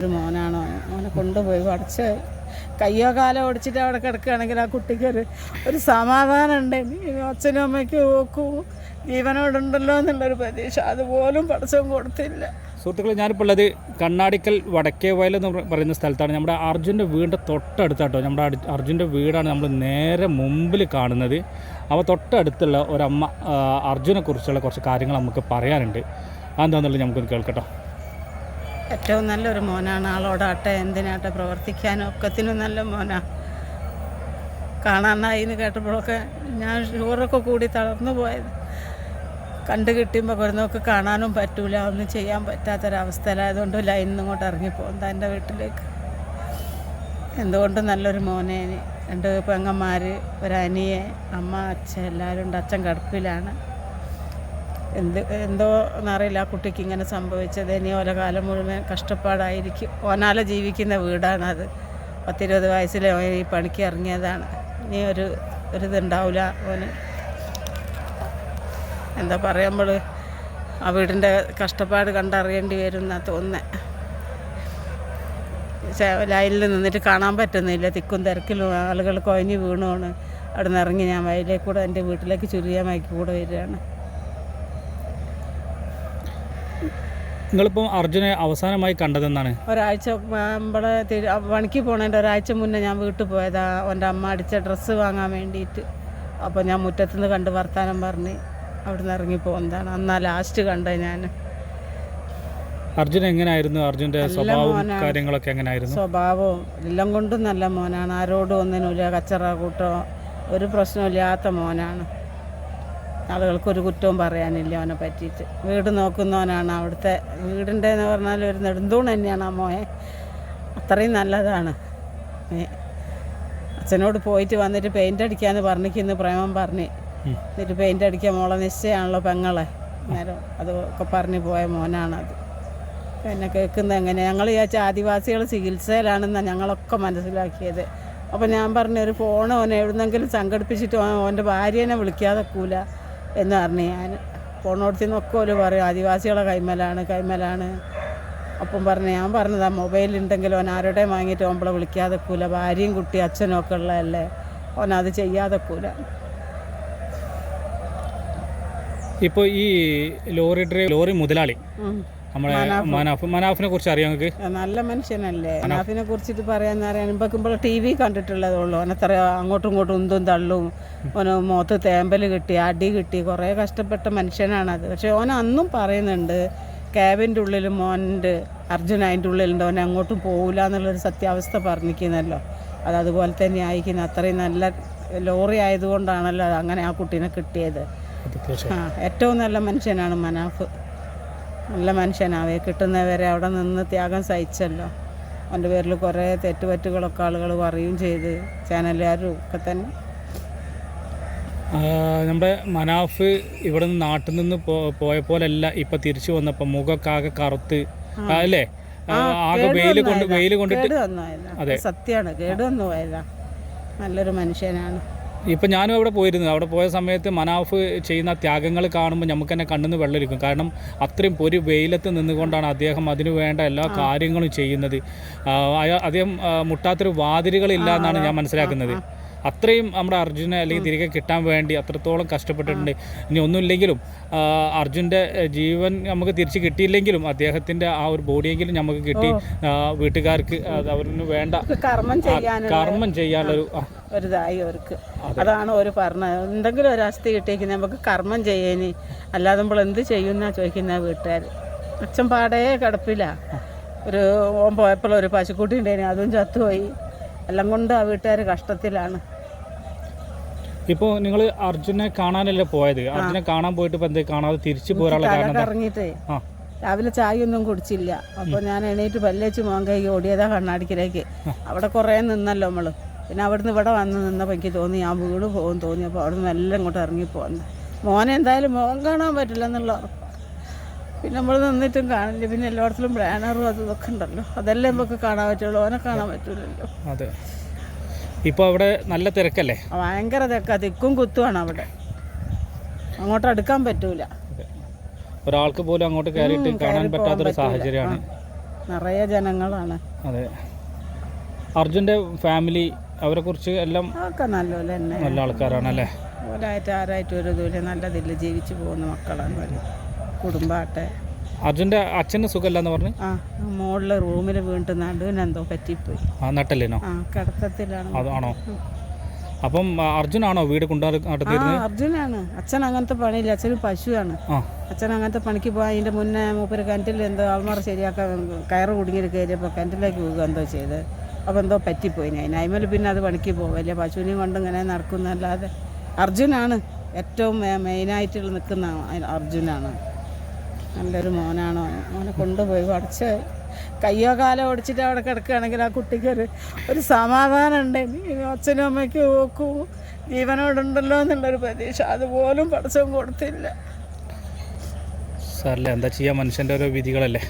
ഒരു മോനാണോ. അവനെ കൊണ്ടുപോയി പഠിച്ച് കയ്യോ കാലോ ഓടിച്ചിട്ട് അവിടെ കിടക്കുകയാണെങ്കിൽ ആ കുട്ടിക്കൊരു ഒരു സമാധാനം ഉണ്ട്. അച്ഛനും അമ്മയ്ക്കും ഓക്കൂ. ജീവനോടുണ്ടല്ലോ എന്നുള്ളൊരു പ്രതീക്ഷ. അതുപോലും പഠിച്ചും കൊടുത്തില്ല. സുഹൃത്തുക്കളെ ഞാനിപ്പോൾ ഉള്ളത് കണ്ണാടിക്കൽ വടക്കേ വയൽ എന്ന് പറയുന്ന സ്ഥലത്താണ്. നമ്മുടെ അർജുന്റെ വീടിന്റെ തൊട്ടടുത്താട്ടോ. നമ്മുടെ അർജു- അർജുന്റെ വീടാണ് നമ്മൾ നേരെ മുമ്പിൽ കാണുന്നത്. അപ്പോൾ തൊട്ടടുത്തുള്ള ഒരമ്മ ആ, അർജുനെ കുറിച്ചുള്ള കുറച്ച് കാര്യങ്ങൾ നമുക്ക് പറയാനുണ്ട്. അതെന്താണെന്നുള്ളത് നമുക്കൊന്ന് കേൾക്കട്ടോ. ഏറ്റവും നല്ലൊരു മോനാണ്. ആളോടാട്ടെ എന്തിനാട്ടെ പ്രവർത്തിക്കാനും ഒക്കത്തിനും നല്ല മോനാണ് കാണാനായി എന്ന് കേട്ടപ്പോഴൊക്കെ ഞാൻ ഷുഗറൊക്കെ കൂടി തളർന്നു പോയത്. കണ്ടു കിട്ടിയുമ്പോൾ കുറഞ്ഞൊക്കെ കാണാനും പറ്റൂല. ഒന്നും ചെയ്യാൻ പറ്റാത്തൊരവസ്ഥയിലായതുകൊണ്ട് ലൈനിൽ ഇങ്ങോട്ട് ഇറങ്ങിപ്പോകും എന്റെ വീട്ടിലേക്ക്? എന്തുകൊണ്ടും നല്ലൊരു മോനെ. രണ്ട് പെങ്ങന്മാർ ഒരനിയെ അമ്മ അച്ഛൻ എല്ലാവരും ഉണ്ട്. അച്ഛൻ കിടപ്പിലാണ് എന്ത് എന്തോ എന്നറിയില്ല. ആ കുട്ടിക്ക് ഇങ്ങനെ സംഭവിച്ചത്. ഇനി ഓല കാലം മുഴുവൻ കഷ്ടപ്പാടായിരിക്കും. ഓനാല ജീവിക്കുന്ന വീടാണത്. പത്തിരുപത് വയസ്സിൽ ഓൻ ഈ പണിക്ക് ഇറങ്ങിയതാണ്. ഇനി ഒരു ഒരു ഇതുണ്ടാവില്ല ഓന്. എന്താ പറയുമ്പോൾ ആ വീടിന്റെ കഷ്ടപ്പാട് കണ്ടറിയേണ്ടി വരും എന്നാ തോന്നുന്നത് ലൈനിൽ നിന്നിട്ട് കാണാൻ പറ്റുന്നില്ല. തിക്കും തിരക്കിലും ആളുകൾ വീണു വീണുമാണ് അവിടെ നിന്ന് ഇറങ്ങി ഞാൻ വയലിൽ കൂടെ എന്റെ വീട്ടിലേക്ക് ചുരിയാമാക്കി കൂടെ വരികയാണ്. നിങ്ങളിപ്പം അർജുനെ അവസാനമായി കണ്ടതെന്നാണ് ഒരാഴ്ച നമ്മളെ പണിക്ക് പോണതിന്റെ ഒരാഴ്ച മുന്നേ ഞാൻ വീട്ടിൽ പോയതാ. എന്റെ അമ്മ അടിച്ച ഡ്രസ്സ് വാങ്ങാൻ വേണ്ടിയിട്ട്. അപ്പോൾ ഞാൻ മുറ്റത്തുനിന്ന് കണ്ട് വർത്താനം പറഞ്ഞ് അവിടെ നിന്ന് ഇറങ്ങി പോകുന്നതാണ് അന്നാ ലാസ്റ്റ് കണ്ടത് ഞാൻ അർജുൻ എങ്ങനെയായിരുന്നു അർജുന്റെ സ്വഭാവവും കാര്യങ്ങളൊക്കെ എങ്ങനെയായിരുന്നു സ്വഭാവവും എല്ലാം കൊണ്ടും നല്ല മോനാണ്. ആരോടും ഒന്നിനുമില്ല കച്ചറ കൂട്ടോ ഒരു പ്രശ്നമില്ലാത്ത മോനാണ്. ആളുകൾക്കൊരു കുറ്റവും പറയാനില്ല അവനെ പറ്റിയിട്ട്. വീട് നോക്കുന്നവനാണ് അവിടുത്തെ വീടിന്റെ എന്ന് പറഞ്ഞാൽ ഒരു നെടുന്തൂൺ തന്നെയാണ് ആ മോയെ അത്രയും നല്ലതാണ്. അച്ഛനോട് പോയിട്ട് വന്നിട്ട് പെയിന്റ് അടിക്കാന്ന് പറഞ്ഞിരിക്കുന്നു പ്രേമം പറഞ്ഞ്. എന്നിട്ട് പെയിന്റ് അടിക്കാൻ മോളെ നിശ്ചയമാണല്ലോ പെങ്ങളെ. നേരം അതൊക്കെ പറഞ്ഞ് പോയ മോനാണത്. പിന്നെ കേൾക്കുന്നത് എങ്ങനെ ഞങ്ങൾ വിചാരിച്ച ആദിവാസികൾ ചികിത്സയിലാണെന്നാണ് ഞങ്ങളൊക്കെ മനസ്സിലാക്കിയത്. അപ്പോൾ ഞാൻ പറഞ്ഞ ഒരു ഫോൺ ഓനെ എവിടുന്നെങ്കിലും സംഘടിപ്പിച്ചിട്ട് ഓൻ ഓന്റെ ഭാര്യേനെ വിളിക്കാതെ കൂല എന്ന് പറഞ്ഞു ഞാൻ ഫോണോടത്തിൽ നിന്നൊക്കെ ഒരു പറയും ആദിവാസികളെ കൈമലാണ് കൈമലാണ്. അപ്പം പറഞ്ഞു ഞാൻ പറഞ്ഞതാ മൊബൈൽ ഉണ്ടെങ്കിൽ ഓൻ വാങ്ങിയിട്ട് ഓമ്പളെ വിളിക്കാതെ കൂല ഭാര്യയും കുട്ടി അച്ഛനും ഒക്കെ ഉള്ളതല്ലേ. ഓനത് ചെയ്യാതെ കൂല ഇപ്പോൾ ഈ ലോറി ഡ്രൈവ് ലോറി മുതലാളി ഉം. നമ്മളെ മനാഫ്. മനാഫിനെ കുറിച്ച് അറിയാം നിങ്ങൾക്ക്? നല്ല മനുഷ്യനല്ലേ. മനാഫിനെ കുറിച്ചിട്ട് പറയാന്ന് പറയാൻ ഇപ്പം ടി വി കണ്ടിട്ടുള്ളതുള്ളൂ. ഓനത്ര അങ്ങോട്ടും ഇങ്ങോട്ടും ഉന്തും തള്ളും. ഓന് മുഖത്ത് തേമ്പൽ കിട്ടി അടി കിട്ടി കുറേ കഷ്ടപ്പെട്ട മനുഷ്യനാണത്. പക്ഷെ ഓൻ അന്നും പറയുന്നുണ്ട് ക്യാബിന്റെ ഉള്ളിൽ മോനുണ്ട് അർജുൻ അതിന്റെ ഉള്ളിലുണ്ട്. ഓൻ അങ്ങോട്ടും പോകില്ല എന്നുള്ളൊരു സത്യാവസ്ഥ പറഞ്ഞിരിക്കുന്നല്ലോ. അത് അതുപോലെ തന്നെ ആയിരിക്കുന്നു. അത്രയും നല്ല ലോറി ആയതുകൊണ്ടാണല്ലോ അങ്ങനെ ആ കുട്ടീനെ കിട്ടിയത്. ഏറ്റവും നല്ല മനുഷ്യനാണ് മനാഫ്. നല്ല മനുഷ്യനാവേ കിട്ടുന്നവരെ അവിടെ നിന്ന് ത്യാഗം സഹിച്ചല്ലോ. അവന്റെ പേരിൽ കുറേ തെറ്റുപറ്റുകളൊക്കെ ആളുകൾ പറയുകയും ചെയ്ത്. ചാനലുകാരും ഒക്കെ തന്നെ. നമ്മുടെ മനാഫ് ഇവിടെ നിന്ന് നാട്ടിൽ നിന്ന് പോയ പോലല്ല ഇപ്പൊ തിരിച്ചു വന്നപ്പോ മുഖക്കാകെ ആകെ കറുത്ത് അല്ലേ? ആകെ വെയിൽ കൊണ്ട് വെയിൽ കൊണ്ടിട്ട് സത്യാണ് കേടുവന്നു പോയതാ സത്യമാണ് കേട് വന്നു പോയതാ നല്ലൊരു മനുഷ്യനാണ്. ഇപ്പം ഞാനും അവിടെ പോയിരുന്നു. അവിടെ പോയ സമയത്ത് മനാഫ് ചെയ്യുന്ന ത്യാഗങ്ങൾ കാണുമ്പോൾ നമുക്ക് തന്നെ കണ്ണിന്ന് വെള്ളരിക്കും കാരണം അത്രയും ഒരു വെയിലത്ത് നിന്നുകൊണ്ടാണ് അദ്ദേഹം അതിനു വേണ്ട എല്ലാ കാര്യങ്ങളും ചെയ്യുന്നത്. അദ്ദേഹം മുട്ടാത്തൊരു വാതിലുകളില്ല എന്നാണ് ഞാൻ മനസ്സിലാക്കുന്നത്. അത്രയും നമ്മുടെ അർജുനെ അല്ലെങ്കിൽ തിരികെ കിട്ടാൻ വേണ്ടി അത്രത്തോളം കഷ്ടപ്പെട്ടിട്ടുണ്ട്. ഇനി ഒന്നുമില്ലെങ്കിലും അർജുന്റെ ജീവൻ നമുക്ക് തിരിച്ച് കിട്ടിയില്ലെങ്കിലും അദ്ദേഹത്തിന്റെ ആ ഒരു ബോഡിയെങ്കിലും നമുക്ക് കിട്ടി. വീട്ടുകാർക്ക് അവരിന് വേണ്ട. കർമ്മം ചെയ്യാനുള്ളൊരു ഒരിതായി അവർക്ക്. അതാണ് ഒരു പറഞ്ഞത് എന്തെങ്കിലും ഒരു അസ്ഥി കിട്ടിയേക്ക് നമുക്ക് കർമ്മം ചെയ്യേനി. അല്ലാതെ നമ്മൾ എന്ത് ചെയ്യുന്ന ചോദിക്കുന്ന വീട്ടുകാർ അച്ഛൻ പാടേ കിടപ്പില്ല. ഒരു ഓൻ പോയപ്പോൾ ഒരു പശുക്കുട്ടി ഉണ്ടായിന് അതും ചത്തുപോയി. എല്ലാം കൊണ്ട് ആ വീട്ടുകാർ കഷ്ടത്തിലാണ്. ഇപ്പോൾ നിങ്ങൾ അർജുനെ കാണാനല്ലേ പോയത്? അർജുനെ കാണാൻ പോയിട്ട് ഇപ്പം എന്തേ കാണാതെ തിരിച്ചു പോരാനുള്ള കാരണം എന്താ? കറങ്ങിയിട്ടേ രാവിലെ ചായ ഒന്നും കുടിച്ചില്ല അപ്പോൾ ഞാൻ എണീറ്റ് പല്ലേച്ച് മോൻ കൈ ഓടിയതാ കണ്ണാടിക്കലേക്ക്. അവിടെ കുറേ നിന്നല്ലോ നമ്മൾ പിന്നെ അവിടുന്ന് ഇവിടെ വന്ന് നിന്നപ്പോൾ എനിക്ക് തോന്നി ഞാൻ വീട് പോകും തോന്നി. അപ്പോൾ അവിടെ നിന്ന് എല്ലാം ഇങ്ങോട്ട് ഇറങ്ങി പോകുന്നത് മോനെ എന്തായാലും മോൻ കാണാൻ പറ്റില്ല എന്നുള്ള പിന്നെ നമ്മൾ നിന്നിട്ടും കാണില്ല. പിന്നെ എല്ലായിടത്തിലും ബാനറും അതും ഇതൊക്കെ ഉണ്ടല്ലോ. അതെല്ലാം നമുക്ക് കാണാൻ പറ്റുള്ളൂ. ഓനെ കാണാൻ പറ്റില്ലല്ലോ അതെ. ഇപ്പോൾ അവിടെ നല്ല തിരക്കല്ലേ? ഭയങ്കര തിരക്കാ. തിക്കും കുത്തുമാണ് അവിടെ. അങ്ങോട്ട് അടുക്കാൻ പറ്റൂല. ഒരാൾക്ക് പോലും അങ്ങോട്ട് കയറിയിട്ട് കാണാൻ പറ്റാത്തൊരു സാഹചര്യമാണ്. നിറയെ ജനങ്ങളാണ്. അതെ. അർജുന്റെ ഫാമിലി അവരെക്കുറിച്ച് എല്ലാം ഒക്കെ നല്ലപോലെ തന്നെ. നല്ല ആൾക്കാരാണ് അല്ലേ ഒരായിട്ട് ആരായിട്ട് ഒരു നല്ല നല്ലതില്ല. ജീവിച്ചു പോകുന്ന മക്കളാണ് കുടുംബാട്ടെ. അർജുന്റെ അച്ഛന് സുഖമല്ല പറഞ്ഞു? ആ മുകളിൽ റൂമിൽ വീണ്ടും നടുവിനെന്തോ പറ്റിപ്പോയി. ആ നട്ടല്ലേനോ? ആ കിടത്തത്തിലാണ്. അതാണോ? അപ്പം അർജുനാണോ വീട് കൊണ്ടു ആ അർജുനാണ്. അച്ഛൻ അങ്ങനത്തെ പണിയില്ല. അച്ഛന് പശുവാണ്. ആ. അച്ഛൻ അങ്ങനത്തെ പണിക്ക് പോയി അതിന്റെ മുന്നേ മൂപ്പര് കിണറ്റിൽ എന്തോ ആൾമാർ ശരിയാക്കാൻ കയറ് കുടുങ്ങിയിട്ട് കയറിയപ്പോൾ കിണറ്റിലേക്ക് പോകുക എന്തോ ചെയ്ത്. അപ്പോൾ എന്തോ പറ്റിപ്പോയി. ഞാൻ പിന്നെ അത് പണിക്ക് പോവല്ലേ പശുവിനെയും കൊണ്ട് ഇങ്ങനെ നടക്കുന്നല്ലാതെ അർജുനാണ് ഏറ്റവും മെയിനായിട്ടുള്ള മെയിനായിട്ട് നിൽക്കുന്ന അർജുനാണ്. നല്ലൊരു മോനാണ്. മോനെ കൊണ്ടുപോയി പഠിച്ച് കയ്യോ കാലോ ഓടിച്ചിട്ട് അവിടെ കിടക്കുകയാണെങ്കിൽ ആ കുട്ടിക്കൊരു ഒരു ഒരു സമാധാനം ഉണ്ട് അച്ഛനും അമ്മയ്ക്കും ഓക്കും. ജീവനോടുണ്ടല്ലോ എന്നുള്ളൊരു പ്രതീക്ഷ. അതുപോലും പഠിച്ചവും കൊടുത്തില്ല. സാറല്ലേ എന്താ ചെയ്യാ മനുഷ്യന്റെ ഓരോ വിധികളല്ലേ?